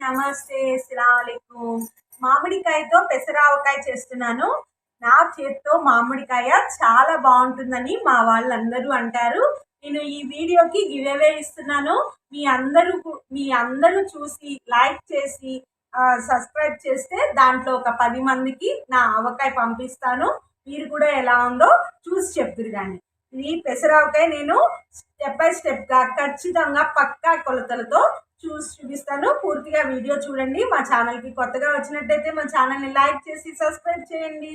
నమస్తే అస్సలాముఅలైకుం మామిడికాయతో పెసరావకాయ చేస్తున్నాను. నా చేత్తో మామిడికాయ చాలా బాగుంటుందని మా వాళ్ళందరూ అంటారు. నేను ఈ వీడియోకి గివేవే ఇస్తున్నాను. మీ అందరూ మీ అందరూ చూసి లైక్ చేసి సబ్స్క్రైబ్ చేస్తే దాంట్లో ఒక పది మందికి నా ఆవకాయ పంపిస్తాను. మీరు కూడా ఎలా ఉందో చూసి చెప్తురు కానీ ఈ పెసరావకాయ నేను స్టెప్ బై స్టెప్గా ఖచ్చితంగా పక్కా కొలతలతో చూసి చూపిస్తాను. పూర్తిగా వీడియో చూడండి. మా ఛానల్కి కొత్తగా వచ్చినట్టయితే మా ఛానల్ని లైక్ చేసి సబ్స్క్రైబ్ చేయండి.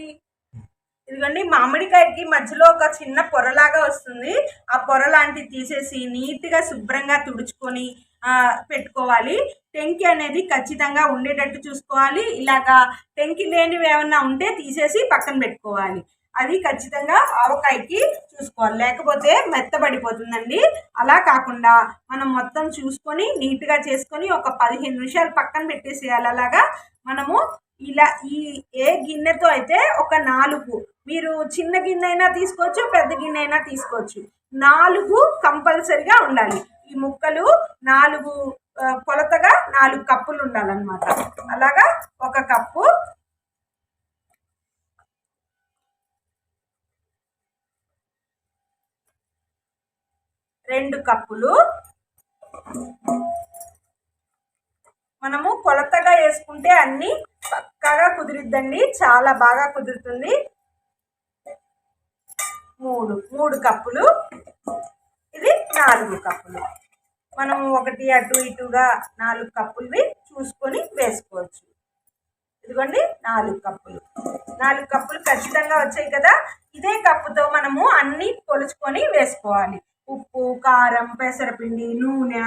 ఇదిగోండి మామిడికాయకి మధ్యలో ఒక చిన్న పొరలాగా వస్తుంది. ఆ పొర లాంటిది తీసేసి నీట్గా శుభ్రంగా తుడుచుకొని పెట్టుకోవాలి. టెంకి అనేది ఖచ్చితంగా ఉండేటట్టు చూసుకోవాలి. ఇలాగా టెంకి లేనివి ఏమన్నా ఉంటే తీసేసి పక్కన పెట్టుకోవాలి. అది ఖచ్చితంగా ఆవకాయకి చూసుకోవాలి. లేకపోతే మెత్తబడిపోతుందండి. అలా కాకుండా మనం మొత్తం చూసుకొని నీట్గా చేసుకొని ఒక పదిహేను నిమిషాలు పక్కన పెట్టేసేయాలి. అలాగా మనము ఇలా ఈ ఏ గిన్నెతో అయితే ఒక నాలుగు మీరు చిన్న గిన్నె అయినా తీసుకోవచ్చు పెద్ద గిన్నె అయినా తీసుకోవచ్చు. నాలుగు కంపల్సరిగా ఉండాలి. ఈ ముక్కలు నాలుగు కొలతగా నాలుగు కప్పులు ఉండాలన్నమాట. అలాగా ఒక కప్పు రెండు కప్పులు. మనము కొలతగా వేసుకుంటే అన్ని పక్కాగా కుదిరిద్దండి. చాలా బాగా కుదురుతుంది. మూడు మూడు కప్పులు. ఇది నాలుగు కప్పులు. మనం ఒకటి అటు ఇటుగా నాలుగు కప్పులవి చూసుకొని వేసుకోవచ్చు. ఇదిగోండి నాలుగు కప్పులు. నాలుగు కప్పులు ఖచ్చితంగా వచ్చాయి కదా. ఇదే కప్పుతో మనము అన్ని కొలుచుకొని వేసుకోవాలి. ఉప్పు కారం పెసరపిండి నూనె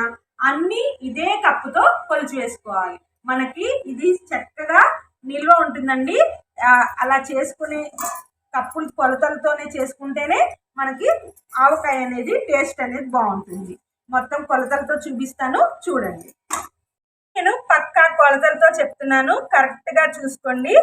అన్నీ ఇదే కప్పుతో కొలిచి వేసుకోవాలి. మనకి ఇది చక్కగా నిల్వ ఉంటుందండి. అలా చేసుకునే కప్పులు కొలతలతోనే చేసుకుంటేనే మనకి ఆవకాయ అనేది టేస్ట్ అనేది బాగుంటుంది. మొత్తం కొలతలతో చూపిస్తాను చూడండి. నేను పక్కా కొలతలతో చెప్తున్నాను కరెక్ట్గా చూసుకోండి.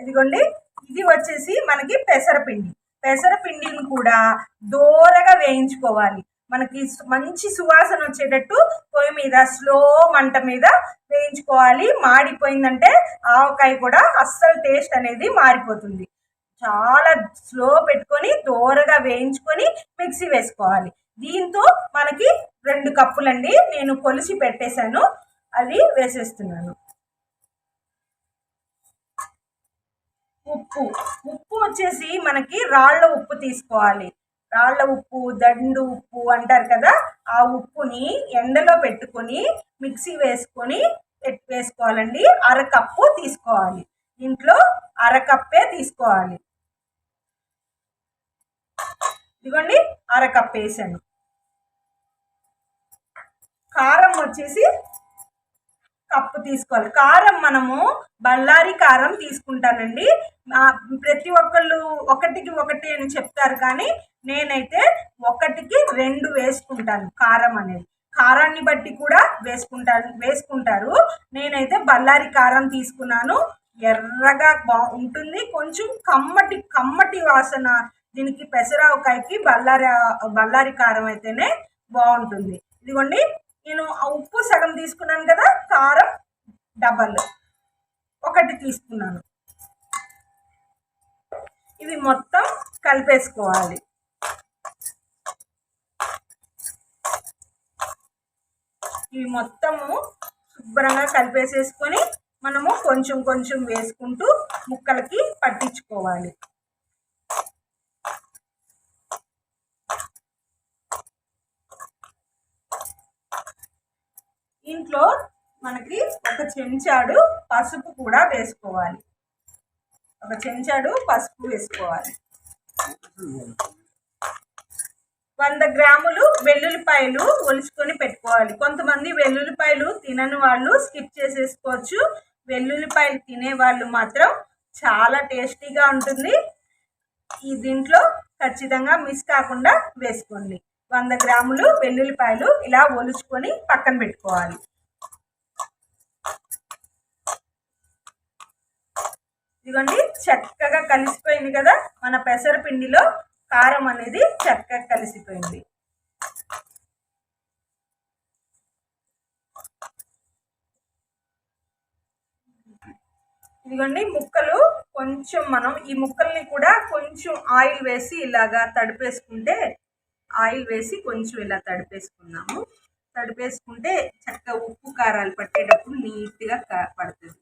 ఇదిగోండి ఇది వచ్చేసి మనకి పెసరపిండి. పెసరపిండిని కూడా దూరగా వేయించుకోవాలి. మనకి మంచి సువాసన వచ్చేటట్టు పొయ్యి మీద స్లో మంట మీద వేయించుకోవాలి. మాడిపోయిందంటే ఆవకాయ కూడా అస్సలు టేస్ట్ అనేది మారిపోతుంది. చాలా స్లో పెట్టుకొని దూరగా వేయించుకొని మిక్సీ వేసుకోవాలి. దీంతో మనకి రెండు కప్పులండి నేను కొలిసి పెట్టేశాను. అది వేసేస్తున్నాను. ఉప్పు. ఉప్పు వచ్చేసి మనకి రాళ్ళ ఉప్పు తీసుకోవాలి. రాళ్ళ ఉప్పు దండు ఉప్పు అంటారు కదా ఆ ఉప్పుని ఎండలో పెట్టుకొని మిక్సీ వేసుకొని వేసుకోవాలండి. అరకప్పు తీసుకోవాలి. ఇంట్లో అరకప్పే తీసుకోవాలి. ఇదిగోండి అరకప్పు వేసాను. కారం వచ్చేసి కప్పు తీసుకోవాలి. కారం మనము బళ్ళారి కారం తీసుకుంటానండి. ప్రతి ఒక్కళ్ళు ఒకటికి ఒకటి అని చెప్తారు కానీ నేనైతే ఒకటికి రెండు వేసుకుంటాను కారం అనేది. కారాన్ని బట్టి కూడా వేసుకుంటాను వేసుకుంటారు. నేనైతే బళ్ళారి కారం తీసుకున్నాను. ఎర్రగా బా ఉంటుంది. కొంచెం కమ్మటి కమ్మటి వాసన దీనికి పెసరావకాయకి బళ్ళారి బళ్ళారి కారం అయితేనే బాగుంటుంది. ఇదిగోండి నేను ఆ ఉప్పు సగం తీసుకున్నాను కదా కారం డబల్. ఒకటి తీసుకున్నాను. ఇవి మొత్తం కలిపేసుకోవాలి. ఇవి మొత్తము శుభ్రంగా కలిపేసేసుకొని మనము కొంచెం కొంచెం వేసుకుంటూ ముక్కలకి పట్టించుకోవాలి. ఇంట్లో మనకి ఒక చెంచాడు పసుపు కూడా వేసుకోవాలి. ఒక చెంచాడు పసుపు వేసుకోవాలి. వంద గ్రాములు వెల్లుల్లిపాయలు ఒలుచుకొని పెట్టుకోవాలి. కొంతమంది వెల్లుల్లిపాయలు తినని వాళ్ళు స్కిప్ చేసేసుకోవచ్చు. వెల్లుల్లిపాయలు తినే వాళ్ళు మాత్రం చాలా టేస్టీగా ఉంటుంది. ఈ దీంట్లో ఖచ్చితంగా మిస్ కాకుండా వేసుకోండి. వంద గ్రాములు వెల్లుల్లిపాయలు ఇలా ఒలుచుకొని పక్కన పెట్టుకోవాలి. ఇదిగోండి చక్కగా కలిసిపోయింది కదా? మన పెసరపిండిలో కారం అనేది చక్కగా కలిసిపోయింది. ఇదిగోండి ముక్కలు కొంచెం మనం ఈ ముక్కల్ని కూడా కొంచెం ఆయిల్ వేసి ఇలాగా తడిపేసుకుంటే ఆయిల్ వేసి కొంచెం ఇలా తడిపేసుకున్నాము. తడిపేసుకుంటే చక్కగా ఉప్పు కారాలు పట్టేటప్పుడు నీట్గా పడుతుంది.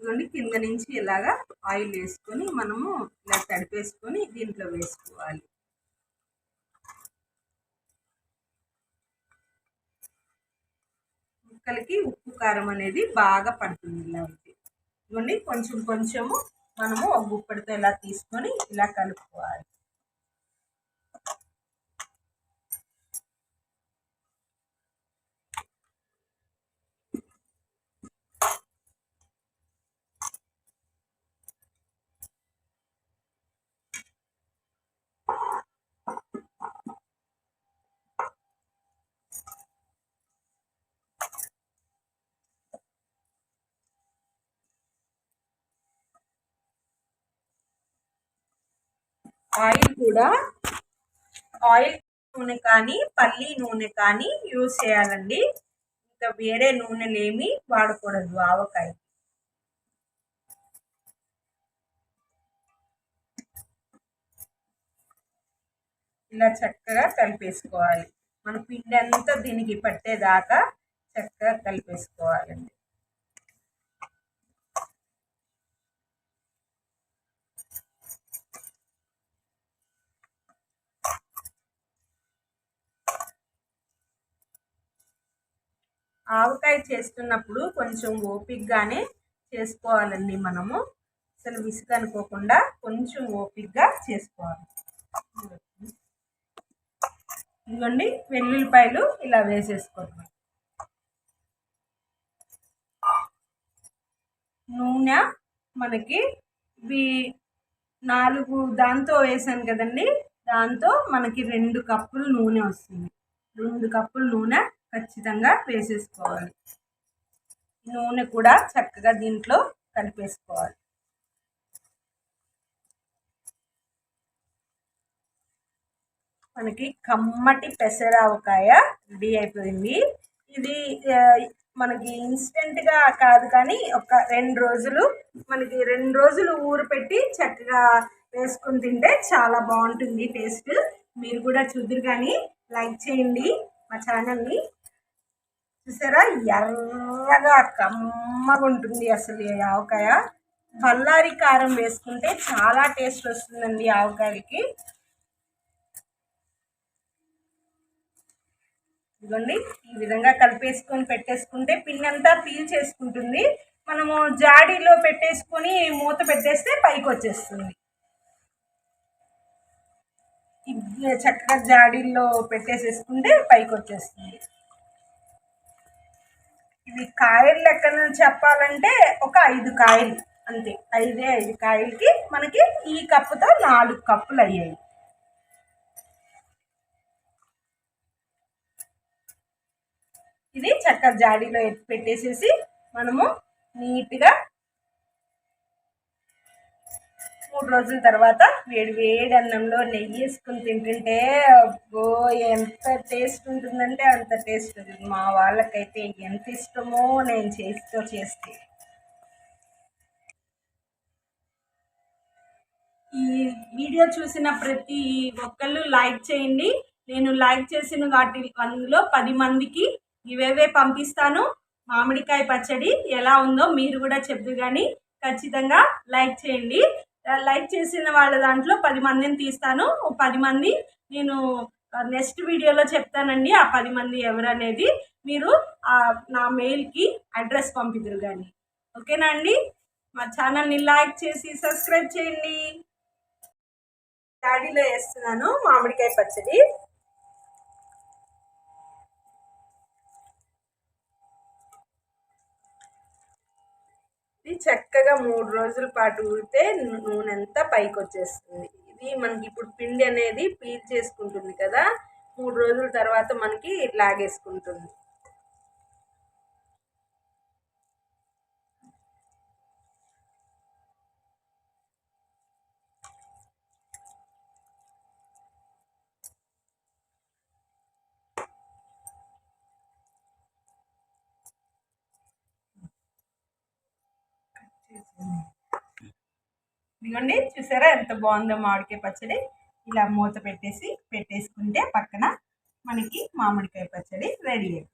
ఇదిగోండి కింద నుంచి ఇలాగా ఆయిల్ వేసుకొని మనము ఇలా తడిపేసుకొని దీంట్లో వేసుకోవాలి. ముక్కలకి ఉప్పు కారం అనేది బాగా పడుతుంది ఇలా ఇదిగోండి కొంచెం కొంచెము మనము గుప్పెడితో ఇలా తీసుకొని ఇలా కలుపుకోవాలి. ఆయిల్ కూడా ఆయిల్ నూనె కానీ పల్లి నూనె కానీ యూజ్ చేయాలండి. ఇంకా వేరే నూనెలేమి వాడకూడదు ఆవకాయ. ఇలా చక్కగా కలిపేసుకోవాలి. మన పిండి అంతా దీనికి పట్టేదాకా చక్కగా కలిపేసుకోవాలండి. ఆవకాయ చేస్తున్నప్పుడు కొంచెం ఓపిక్గానే చేసుకోవాలండి మనము. అసలు విసుగు అనుకోకుండా కొంచెం ఓపిక్గా చేసుకోవాలి. ఇదిగోండి వెల్లుల్లిపాయలు ఇలా వేసేసుకోవాలి. నూనె మనకి ఇవి నాలుగు దాంతో వేసాను కదండి దాంతో మనకి రెండు కప్పులు నూనె వస్తుంది. రెండు కప్పులు నూనె ఖచ్చితంగా వేసేసుకోవాలి. నూనె కూడా చక్కగా దీంట్లో కలిపేసుకోవాలి. మనకి కమ్మటి పెసరావకాయ రెడీ అయిపోయింది. ఇది మనకి ఇన్స్టెంట్గా కాదు కానీ ఒక రెండు రోజులు మనకి రెండు రోజులు ఊరు పెట్టి చక్కగా వేసుకుని తింటే చాలా బాగుంటుంది టేస్ట్. మీరు కూడా చూద్దరు కానీ లైక్ చేయండి మా ఛానల్ని. చూసారా? ఎర్రగా కమ్మగా ఉంటుంది అసలు ఈ ఆవకాయ. బల్లారి కారం వేసుకుంటే చాలా టేస్ట్ వస్తుందండి ఆవకాయకి ఇదిగోండి ఈ విధంగా కలిపేసుకొని పెట్టేసుకుంటే పిండి అంతా పీల్ చేసుకుంటుంది. మనము జాడీలో పెట్టేసుకొని మూత పెట్టేస్తే పైకి వచ్చేస్తుంది. చక్కగా జాడీల్లో పెట్టేసేసుకుంటే పైకి వచ్చేస్తుంది. ఇవి కాయలు లెక్కన చెప్పాలంటే ఒక ఐదు కాయలు. అంతే. ఐదే ఐదు కాయలకి మనకి ఈ కప్పుతో నాలుగు కప్పులు అయ్యాయి. ఇది చక్కగా జాడీలో ఎత్తి పెట్టేసేసి మనము నీట్గా మూడు రోజుల తర్వాత వేడి వేడి అన్నంలో నెయ్యి వేసుకుని తింటుంటే అబ్బో ఎంత టేస్ట్ ఉంటుందంటే అంత టేస్ట్ ఉంటుంది మా వాళ్ళకైతే ఎంత ఇష్టమో నేను చేస్తూ చేస్తే. ఈ వీడియో చూసిన ప్రతి ఒక్కళ్ళు లైక్ చేయండి. నేను లైక్ చేసిన వాటి అందులో పది మందికి ఇవేవే పంపిస్తాను. మామిడికాయ పచ్చడి ఎలా ఉందో మీరు కూడా చెప్పు కానీ ఖచ్చితంగా లైక్ చేయండి. లైక్ చేసిన వాళ్ళ దాంట్లో పది మందిని తీస్తాను. పది మంది నేను నెక్స్ట్ వీడియోలో చెప్తానండి ఆ పది మంది ఎవరనేది. మీరు నా మెయిల్కి అడ్రస్ పంపిద్దరు కానీ ఓకేనా అండి? మా ఛానల్ని లైక్ చేసి సబ్స్క్రైబ్ చేయండి. డాడీలో వేస్తున్నాను మామిడికాయ పచ్చడి. ఇది చక్కగా మూడు రోజుల పాటు ఊరితే నూనె అంతా పైకి వచ్చేస్తుంది ఇది మనకి ఇప్పుడు పిండి అనేది పీల్ చేసుకుంటుంది కదా మూడు రోజుల తర్వాత మనకి లాగేసుకుంటుంది. ఇదిగోండి చూసారా ఎంత బాగుందో మామిడికాయ పచ్చడి. ఇలా మూత పెట్టేసి పెట్టేసుకుంటే పక్కన మనకి మామిడికాయ పచ్చడి రెడీ అయిపోయింది